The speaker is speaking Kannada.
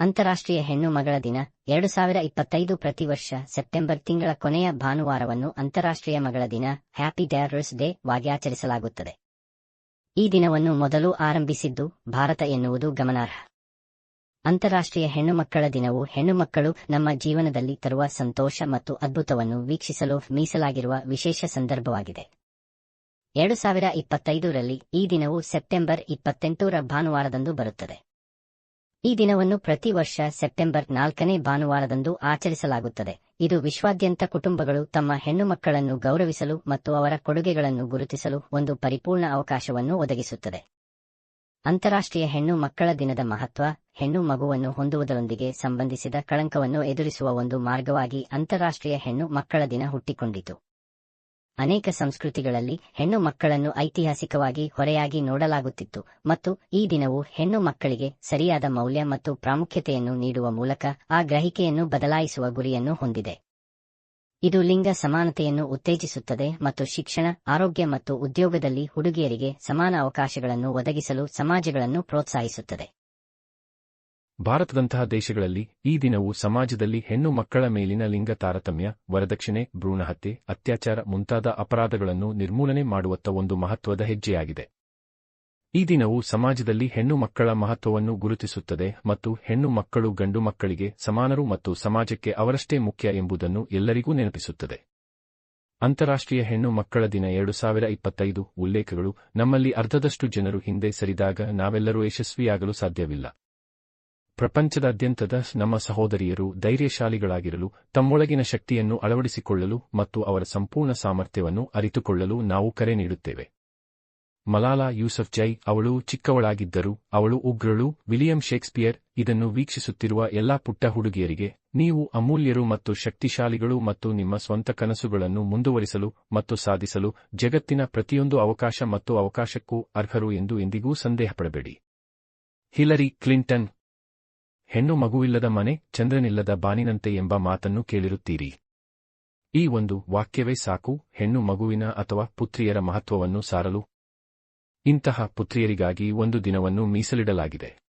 ಅಂತಾರಾಷ್ಟ್ರೀಯ ಹೆಣ್ಣು ಮಗಳ ದಿನ, ಎರಡು ಸಾವಿರ ಇಪ್ಪತ್ತೈದು ಪ್ರತಿ ವರ್ಷ ಸೆಪ್ಟೆಂಬರ್ ತಿಂಗಳ ಕೊನೆಯ ಭಾನುವಾರವನ್ನು ಅಂತಾರಾಷ್ಟ್ರೀಯ ಮಗಳ ದಿನ, ಹ್ಯಾಪಿ ಡ್ಯಾರರ್ಸ್ ಡೇ ವಾಗಿ ಆಚರಿಸಲಾಗುತ್ತದೆ. ಈ ದಿನವನ್ನು ಮೊದಲು ಆರಂಭಿಸಿದ್ದು ಭಾರತ ಎನ್ನುವುದು ಗಮನಾರ್ಹ. ಅಂತಾರಾಷ್ಟ್ರೀಯ ಹೆಣ್ಣು ಮಕ್ಕಳ ದಿನವು ಹೆಣ್ಣು ಮಕ್ಕಳು ನಮ್ಮ ಜೀವನದಲ್ಲಿ ತರುವ ಸಂತೋಷ ಮತ್ತು ಅದ್ಭುತವನ್ನು ವೀಕ್ಷಿಸಲು ಮೀಸಲಾಗಿರುವ ವಿಶೇಷ ಸಂದರ್ಭವಾಗಿದೆ. ಎರಡು ಸಾವಿರ ಇಪ್ಪತ್ತೈದರಲ್ಲಿ ಈ ದಿನವು ಸೆಪ್ಟೆಂಬರ್ ಇಪ್ಪತ್ತೆಂಟರ ಭಾನುವಾರದಂದು ಬರುತ್ತದೆ. ಈ ದಿನವನ್ನು ಪ್ರತಿ ವರ್ಷ ಸೆಪ್ಟೆಂಬರ್ ನಾಲ್ಕನೇ ಭಾನುವಾರದಂದು ಆಚರಿಸಲಾಗುತ್ತದೆ. ಇದು ವಿಶ್ವಾದ್ಯಂತ ಕುಟುಂಬಗಳು ತಮ್ಮ ಹೆಣ್ಣು ಮಕ್ಕಳನ್ನು ಗೌರವಿಸಲು ಮತ್ತು ಅವರ ಕೊಡುಗೆಗಳನ್ನು ಗುರುತಿಸಲು ಒಂದು ಪರಿಪೂರ್ಣ ಅವಕಾಶವನ್ನು ಒದಗಿಸುತ್ತದೆ. ಅಂತಾರಾಷ್ಟ್ರೀಯ ಹೆಣ್ಣು ಮಕ್ಕಳ ದಿನದ ಮಹತ್ವ, ಹೆಣ್ಣು ಮಗುವನ್ನು ಹೊಂದುವುದರೊಂದಿಗೆ ಸಂಬಂಧಿಸಿದ ಕಳಂಕವನ್ನು ಎದುರಿಸುವ ಒಂದು ಮಾರ್ಗವಾಗಿ ಅಂತಾರಾಷ್ಟ್ರೀಯ ಹೆಣ್ಣು ಮಕ್ಕಳ ದಿನ ಹುಟ್ಟಿಕೊಂಡಿತು. ಅನೇಕ ಸಂಸ್ಕೃತಿಗಳಲ್ಲಿ ಹೆಣ್ಣು ಮಕ್ಕಳನ್ನು ಐತಿಹಾಸಿಕವಾಗಿ ಹೊರೆಯಾಗಿ ನೋಡಲಾಗುತ್ತಿತ್ತು ಮತ್ತು ಈ ದಿನವು ಹೆಣ್ಣು ಮಕ್ಕಳಿಗೆ ಸರಿಯಾದ ಮೌಲ್ಯ ಮತ್ತು ಪ್ರಾಮುಖ್ಯತೆಯನ್ನು ನೀಡುವ ಮೂಲಕ ಆ ಗ್ರಹಿಕೆಯನ್ನು ಬದಲಾಯಿಸುವ ಗುರಿಯನ್ನು ಹೊಂದಿದೆ. ಇದು ಲಿಂಗ ಸಮಾನತೆಯನ್ನು ಉತ್ತೇಜಿಸುತ್ತದೆ ಮತ್ತು ಶಿಕ್ಷಣ, ಆರೋಗ್ಯ ಮತ್ತು ಉದ್ಯೋಗದಲ್ಲಿ ಹುಡುಗಿಯರಿಗೆ ಸಮಾನ ಅವಕಾಶಗಳನ್ನು ಒದಗಿಸಲು ಸಮಾಜಗಳನ್ನು ಪ್ರೋತ್ಸಾಹಿಸುತ್ತದೆ. ಭಾರತದಂತಹ ದೇಶಗಳಲ್ಲಿ ಈ ದಿನವು ಸಮಾಜದಲ್ಲಿ ಹೆಣ್ಣು ಮಕ್ಕಳ ಮೇಲಿನ ಲಿಂಗ ತಾರತಮ್ಯ, ವರದಕ್ಷಿಣೆ ಭ್ರೂಣಹತ್ಯೆ ಅತ್ಯಾಚಾರ ಮುಂತಾದ ಅಪರಾಧಗಳನ್ನು ನಿರ್ಮೂಲನೆ ಮಾಡುವತ್ತ ಒಂದು ಮಹತ್ವದ ಹೆಜ್ಜೆಯಾಗಿದೆ. ಈ ದಿನವು ಸಮಾಜದಲ್ಲಿ ಹೆಣ್ಣು ಮಕ್ಕಳ ಮಹತ್ವವನ್ನು ಗುರುತಿಸುತ್ತದೆ ಮತ್ತು ಹೆಣ್ಣು ಮಕ್ಕಳು ಗಂಡು ಮಕ್ಕಳಿಗೆ ಸಮಾನರು ಮತ್ತು ಸಮಾಜಕ್ಕೆ ಅವರಷ್ಟೇ ಮುಖ್ಯ ಎಂಬುದನ್ನು ಎಲ್ಲರಿಗೂ ನೆನಪಿಸುತ್ತದೆ. ಅಂತಾರಾಷ್ಟ್ರೀಯ ಹೆಣ್ಣು ಮಕ್ಕಳ ದಿನ ಎರಡು ಸಾವಿರ ಇಪ್ಪತ್ತೈದು, ಉಲ್ಲೇಖಗಳು, ನಮ್ಮಲ್ಲಿ ಅರ್ಧದಷ್ಟು ಜನರು ಹಿಂದೆ ಸರಿದಾಗ ನಾವೆಲ್ಲರೂ ಯಶಸ್ವಿಯಾಗಲು ಸಾಧ್ಯವಿಲ್ಲ. ಪ್ರಪಂಚದಾದ್ಯಂತದ ನಮ್ಮ ಸಹೋದರಿಯರು ಧೈರ್ಯಶಾಲಿಗಳಾಗಿರಲು, ತಮ್ಮೊಳಗಿನ ಶಕ್ತಿಯನ್ನು ಅಳವಡಿಸಿಕೊಳ್ಳಲು ಮತ್ತು ಅವರ ಸಂಪೂರ್ಣ ಸಾಮರ್ಥ್ಯವನ್ನು ಅರಿತುಕೊಳ್ಳಲು ನಾವು ಕರೆ ನೀಡುತ್ತೇವೆ. ಮಲಾಲಾ ಯೂಸಫ್ ಜೈ ಅವಳು ಚಿಕ್ಕವಳಾಗಿದ್ದರು, ಅವಳು ಉಗ್ರಳು, ವಿಲಿಯಂ ಶೇಕ್ಸ್ಪಿಯರ್, ಇದನ್ನು ವೀಕ್ಷಿಸುತ್ತಿರುವ ಎಲ್ಲಾ ಪುಟ್ಟ ಹುಡುಗಿಯರಿಗೆ, ನೀವು ಅಮೂಲ್ಯರು ಮತ್ತು ಶಕ್ತಿಶಾಲಿಗಳು ಮತ್ತು ನಿಮ್ಮ ಸ್ವಂತ ಕನಸುಗಳನ್ನು ಮುಂದುವರಿಸಲು ಮತ್ತು ಸಾಧಿಸಲು ಜಗತ್ತಿನ ಪ್ರತಿಯೊಂದು ಅವಕಾಶ ಮತ್ತು ಅವಕಾಶಕ್ಕೂ ಅರ್ಹರು ಎಂದು ಎಂದಿಗೂ ಸಂದೇಹಪಡಬೇಡಿ. ಹಿಲರಿ ಕ್ಲಿಂಟನ್ ಹೆಣ್ಣು ಮಗುವಿಲ್ಲದ ಮನೆ, ಚಂದ್ರನಿಲ್ಲದ ಬಾನಿನಂತೆ ಎಂಬ ಮಾತನ್ನು ಕೇಳಿರುತ್ತೀರಿ. ಈ ಒಂದು ವಾಕ್ಯವೇ ಸಾಕು, ಹೆಣ್ಣು ಮಗುವಿನ ಅಥವಾ ಪುತ್ರಿಯರ ಮಹತ್ವವನ್ನು ಸಾರಲು. ಇಂತಹ ಪುತ್ರಿಯರಿಗಾಗಿ ಒಂದು ದಿನವನ್ನು ಮೀಸಲಿಡಲಾಗಿದೆ.